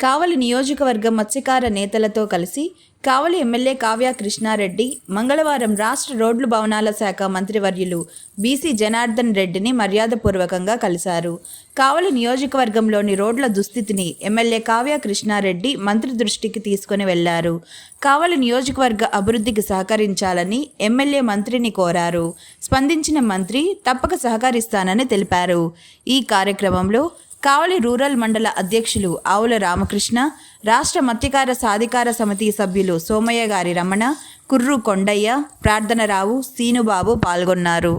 కావలి నియోజకవర్గ మత్స్యకార నేతలతో కలిసి కావలి ఎమ్మెల్యే కావ్య కృష్ణారెడ్డి మంగళవారం రాష్ట్ర రోడ్లు భవనాల శాఖ మంత్రివర్యులు బీసీ జనార్దన్ రెడ్డిని మర్యాదపూర్వకంగా కలిశారు. కావలి నియోజకవర్గంలోని రోడ్ల దుస్థితిని ఎమ్మెల్యే కావ్య కృష్ణారెడ్డి మంత్రి దృష్టికి తీసుకుని వెళ్ళారు. కావలి నియోజకవర్గ అభివృద్ధికి సహకరించాలని ఎమ్మెల్యే మంత్రిని కోరారు. స్పందించిన మంత్రి తప్పక సహకరిస్తానని తెలిపారు. ఈ కార్యక్రమంలో కావలి రూరల్ మండల అధ్యక్షులు ఆవుల రామకృష్ణ రాష్ట్ర మత్స్యకార సాధికార సమితి సభ్యులు సోమయ్య గారి రమణ కుర్రు కొండయ్య ప్రార్థనరావు సీనుబాబు పాల్గొన్నారు.